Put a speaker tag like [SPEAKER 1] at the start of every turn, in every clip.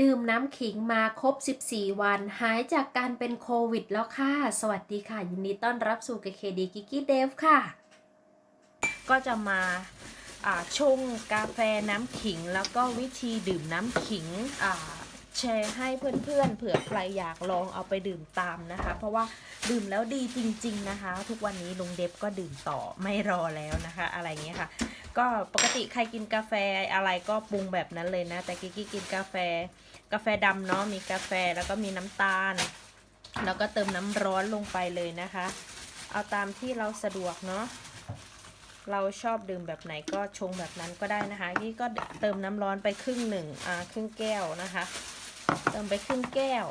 [SPEAKER 1] ดื่มน้ำขิงมาครบ 14 วัน หายจากการเป็นโควิดแล้วค่ะ สวัสดีค่ะ ยินดีต้อนรับสู่เคดีกิกกี้เดฟค่ะ
[SPEAKER 2] ก็จะมาชงกาแฟน้ำขิง แล้วก็วิธีดื่มน้ำขิงแชร์ให้เพื่อนๆเผื่อใครอยากลองเอาไปดื่มตามนะคะ เพราะว่าดื่มแล้วดีจริง ๆนะคะ ทุกวันนี้ลุงเดฟก็ดื่มต่อไม่รอแล้วนะคะ อะไรเงี้ยค่ะ ก็ปกติใครกินกาแฟอะไรก็ปรุงแบบนั้นเลยนะ แต่กิกกี้กินกาแฟ กาแฟดำเนาะมีกาแฟแล้วก็มีน้ำตาล แล้วก็เติมน้ำร้อนลงไปเลยนะคะ เอาตามที่เราสะดวกเนาะเราชอบดื่มแบบไหนก็ชงแบบนั้นก็ได้นะคะนี่ก็เติมน้ำร้อนไปครึ่งหนึ่งอ่าครึ่งแก้วนะคะ เติมไปครึ่งแก้ว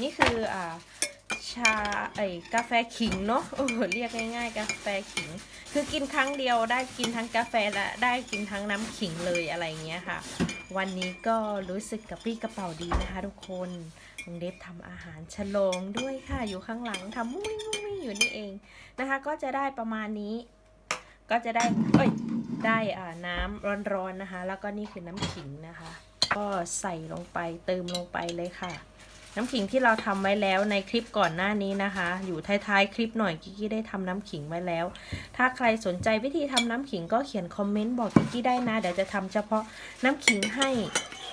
[SPEAKER 2] นี่คืออ่าชาไอ้กาแฟขิงเนาะเออเรียกง่าย ๆ กาแฟขิง คือกินครั้งเดียวได้กินทั้งกาแฟและได้กินทั้งน้ำขิงเลยอะไรเงี้ยค่ะ วันนี้ก็รู้สึกกระปรี้กระเป๋าดีนะคะ ทุกคนลุงเดฟทำอาหารฉลองด้วยค่ะ อยู่ข้างหลังทำมุ้งมุ้งอยู่นี่เองนะคะ ก็จะได้ประมาณนี้ ก็จะได้เอ้ยได้อ่าน้ำร้อนๆนะคะ แล้วก็นี่คือน้ำขิงนะคะ ก็ใส่ลงไปเติมลงไปเลยค่ะ น้ำขิงที่เราทำไว้แล้วในคลิปก่อนหน้านี้นะคะ อยู่ท้ายๆคลิปหน่อยกิกกี้ได้ทำน้ำขิงไว้แล้ว ถ้าใครสนใจวิธีทำน้ำขิงก็เขียนคอมเมนต์บอกกิกกี้ได้นะเดี๋ยวจะทำเฉพาะน้ำขิงให้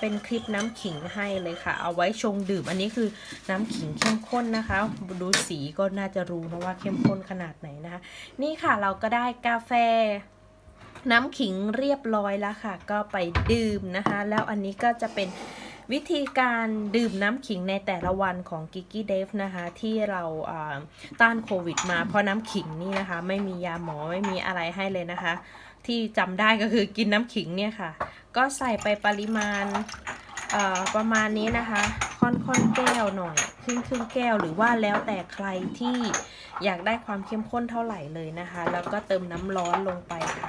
[SPEAKER 2] เป็นคลิปน้ำขิงให้เลยค่ะ เอาไว้ชงดื่ม อันนี้คือน้ำขิงเข้มข้นนะคะ ดูสีก็น่าจะรู้นะว่าเข้มข้นขนาดไหนนะคะ นี่ค่ะเราก็ได้กาแฟน้ำขิงเรียบร้อยแล้วค่ะ ก็ไปดื่มนะคะ แล้วอันนี้ก็จะเป็น วิธีการดื่มน้ำขิงในแต่ละวันของกิกกี้เดฟนะคะที่เราต้านโควิดมาเพราะน้ำขิงนี่นะคะ ไม่มียาหมอไม่มีอะไรให้เลยนะคะ ที่จำได้ก็คือกินน้ำขิงเนี่ยค่ะ ก็ใส่ไปปริมาณประมาณนี้นะคะ ค่อนค่อนแก้วหน่อยครึ่งครึ่งแก้วหรือว่าแล้วแต่ใครที่อยากได้ความเข้มข้นเท่าไหร่เลยนะคะ แล้วก็เติมน้ำร้อนลงไปค่ะ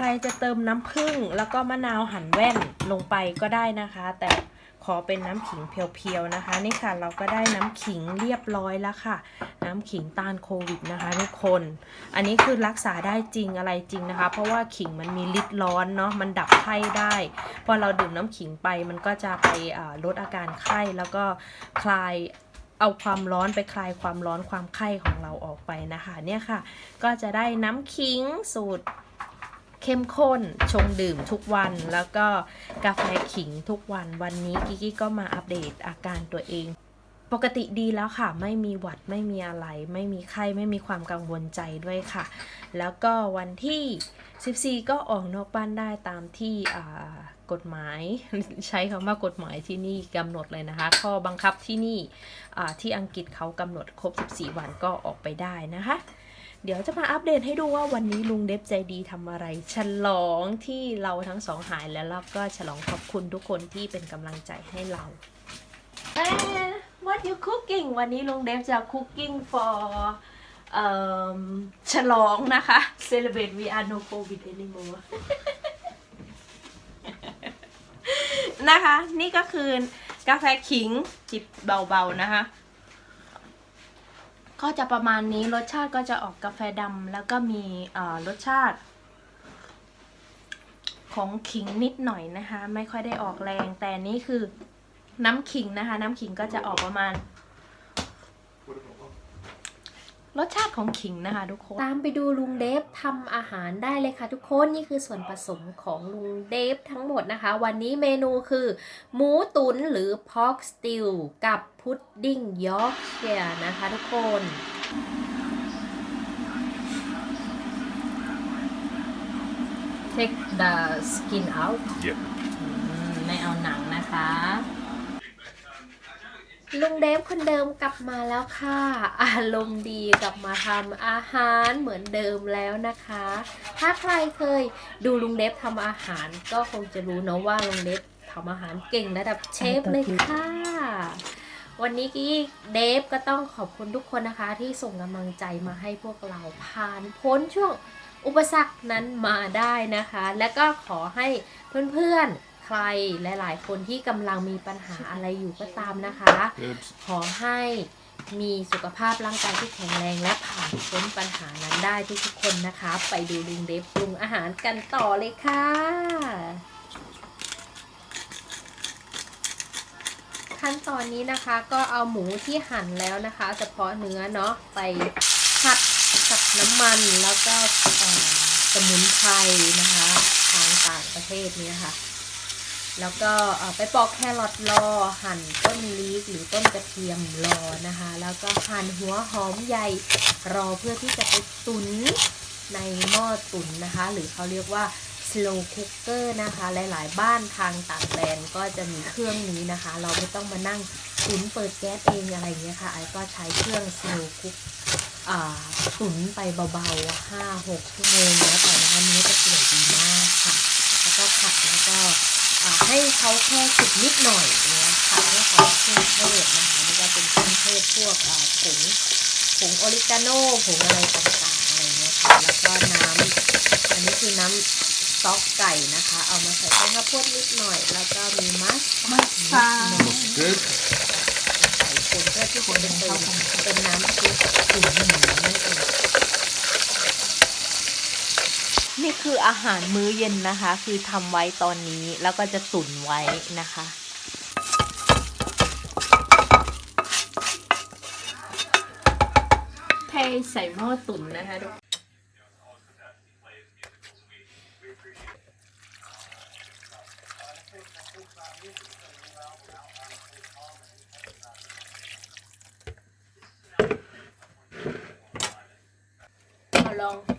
[SPEAKER 2] ใครจะเติมน้ำผึ้งแล้วก็มะนาวหั่นแว่นลงไปก็ได้นะคะ แต่ขอเป็นน้ำขิงเพียวๆนะคะ นี่ค่ะเราก็ได้น้ำขิงเรียบร้อยแล้วค่ะ น้ำขิงต้านโควิดนะคะทุกคน อันนี้คือรักษาได้จริงอะไรจริงนะคะ เพราะว่าขิงมันมีฤทธิ์ร้อนเนาะมันดับไข้ได้ พอเราดื่มน้ำขิงไปมันก็จะไปลดอาการไข้แล้วก็คลายเอาความร้อนไปคลายความร้อนความไข้ของเราออกไปนะคะ เนี่ยค่ะ ก็จะได้น้ำขิงสูตร เข้มข้นชงดื่มทุกวัน แล้วก็กาแฟขิงทุกวัน วันนี้กิกกี้ก็มาอัปเดตอาการตัวเอง ปกติดีแล้วค่ะ ไม่มีหวัดไม่มีอะไร ไม่มีไข้ไม่มีความกังวลใจด้วยค่ะ แล้วก็วันที่ 14 ก็ออกนอกบ้านได้ตามที่กฎหมายใช้คำว่ากฎหมายที่นี่กำหนดเลยนะคะ ข้อบังคับที่นี่ที่อังกฤษเขากำหนดครบ 14 วันก็ออกไปได้นะคะ เดี๋ยวจะมาอัปเดตให้ดูว่าวันนี้ลุงเดฟใจดีทำอะไร ฉลองที่เราทั้งสองหายแล้วแล้วก็ฉลองขอบคุณทุกคนที่เป็นกำลังใจให้เรา What you cooking วันนี้ลุงเดฟจะ cooking for เอ่อฉลองนะคะ celebrate we are no covid anymore นะคะ นี่ก็คือกาแฟขิงจิบเบาๆนะคะ ก็จะประมาณนี้รสชาติก็จะออกกาแฟดำแล้วก็มีรสชาติ ของขิงนิดหน่อยนะคะ ไม่ค่อยได้ออกแรง แต่นี่คือน้ำขิงนะคะ น้ำขิงก็จะออกประมาณ รสชาติของขิงนะคะทุกคน
[SPEAKER 1] ตามไปดูลุงเดฟทำอาหารได้เลยค่ะทุกคน นี่คือส่วนผสมของลุงเดฟทั้งหมดนะคะ วันนี้เมนูคือ หมูตุ๋นหรือ pork stew กับพุดดิ้งยอร์กเชียร์นะคะทุกคน
[SPEAKER 2] take the skin out
[SPEAKER 3] Yep.
[SPEAKER 2] ไม่เอาหนังนะคะ
[SPEAKER 1] ลุงเดฟคนเดิมกลับมาแล้วค่ะ อารมณ์ดีกลับมาทำอาหารเหมือนเดิมแล้วนะคะ ถ้าใครเคยดูลุงเดฟทำอาหารก็คงจะรู้เนอะว่าลุงเดฟทำอาหารเก่งระดับเชฟเลยค่ะ วันนี้กี้เดฟก็ต้องขอบคุณทุกคนนะคะ ที่ส่งกำลังใจมาให้พวกเราผ่านพ้นช่วงอุปสรรคนั้นมาได้นะคะ และก็ขอให้เพื่อนๆ ใครหลาย ๆ คนที่กำลังมีปัญหาอะไรอยู่ก็ตามนะคะ
[SPEAKER 3] Oops.
[SPEAKER 1] ขอให้มีสุขภาพร่างกายที่แข็งแรงและผ่านพ้นปัญหานั้นได้ทุกๆคนนะคะ ไปดูลุงเดฟปรุงอาหารกันต่อเลยค่ะ ขั้นตอนนี้นะคะก็เอาหมูที่หั่นแล้วนะคะ เฉพาะเนื้อเนาะไปผัดกับน้ำมันแล้วก็เอ่อสมุนไพรนะคะ ทางต่างประเทศนี้นะคะ แล้วก็ไปปอกแครอทรอ หั่นต้นลีกหรือต้นกระเทียมรอนะคะ แล้วก็หั่นหัวหอมใหญ่รอเพื่อที่จะไปตุ๋นในหม้อตุ๋นนะคะ หรือเขาเรียกว่า slow cooker นะคะ หลาย ๆ บ้านทางต่างแดนก็จะมีเครื่องนี้นะคะ เราไม่ต้องมานั่งตุ๋นเปิดแก๊สเองอะไรเงี้ยค่ะไอ้ก็ใช้เครื่อง slow cook ตุ๋นไปเบาๆห้าหกชั่วโมงแล้วแต่นะคะเนื้อจะเปื่อยดีมากค่ะ แล้วก็ผัดแล้วก็ ให้เขาแค่สุกนิดหน่อยเนี่ยผัดให้เขาเครื่องเทศนะคะนี่ก็เป็นเครื่องเทศพวกผงผงออริกาโน่ผงอะไรต่างๆอะไรเงี้ยค่ะแล้วก็น้ำอันนี้คือน้ำสต๊อกไก่นะคะ เอามาใส่ข้าวโพดนิดหน่อย แล้วก็มีมัสตาร์ดนิดหน่อย
[SPEAKER 3] Good.
[SPEAKER 1] ใส่ผงเพื่อที่จะเป็นเป็นน้ำซุปตุ๋นหมู นั่นเอง
[SPEAKER 2] นี่คืออาหารมื้อเย็นนะคะ คือทำไว้ตอนนี้แล้วก็จะตุ๋นไว้นะคะเทใส่หม้อตุ๋นนะคะทุก
[SPEAKER 1] เอาลอง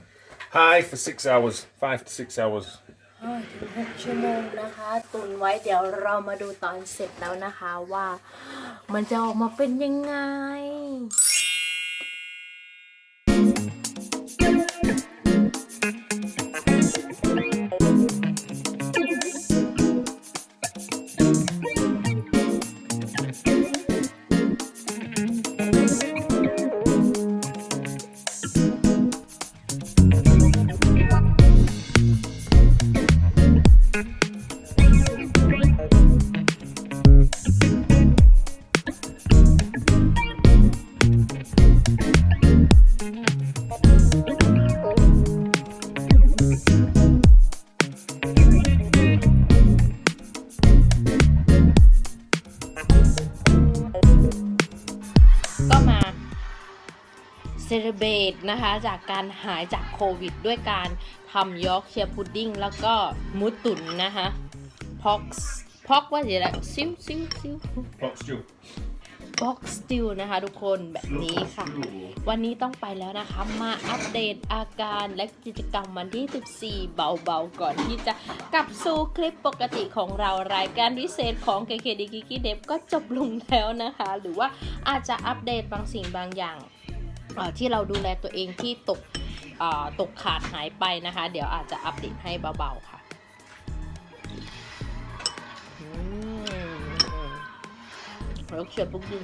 [SPEAKER 3] High for six hours, five to six hours.
[SPEAKER 1] ห้าถึงหกชั่วโมงนะคะ ตุนไว้เดี๋ยวเรามาดูตอนเสร็จแล้วนะคะว่า มันจะออกมาเป็นยังไง
[SPEAKER 2] เซเลบรตนะคะจากการหายจากโควิด ด้วยการทำยอร์กเชียร์พุดดิ้งแล้วก็หมูตุ๋นนะคะพอกพอกว่าจะไรซิวซิวซิว
[SPEAKER 3] Pot stew.
[SPEAKER 2] บ็อกสติลนะคะทุกคนแบบนี้ค่ะ วันนี้ต้องไปแล้วนะคะมาอัปเดตอาการและกิจกรรมวันที่ 14 เบาๆ ก่อนที่จะกลับสู่คลิปปกติของเรารายการพิเศษของ KKD k i k i d e v ก็จบลงแล้วนะคะ หรือว่าอาจจะอัปเดตบางสิ่งบางอย่างเอ่อ ที่เราดูแลตัวเองที่ตกตกขาดหายไปนะคะ เดี๋ยวอาจจะอัปเดตให้เบาๆค่ะอืมแล้วเชียนปุ๊กดึง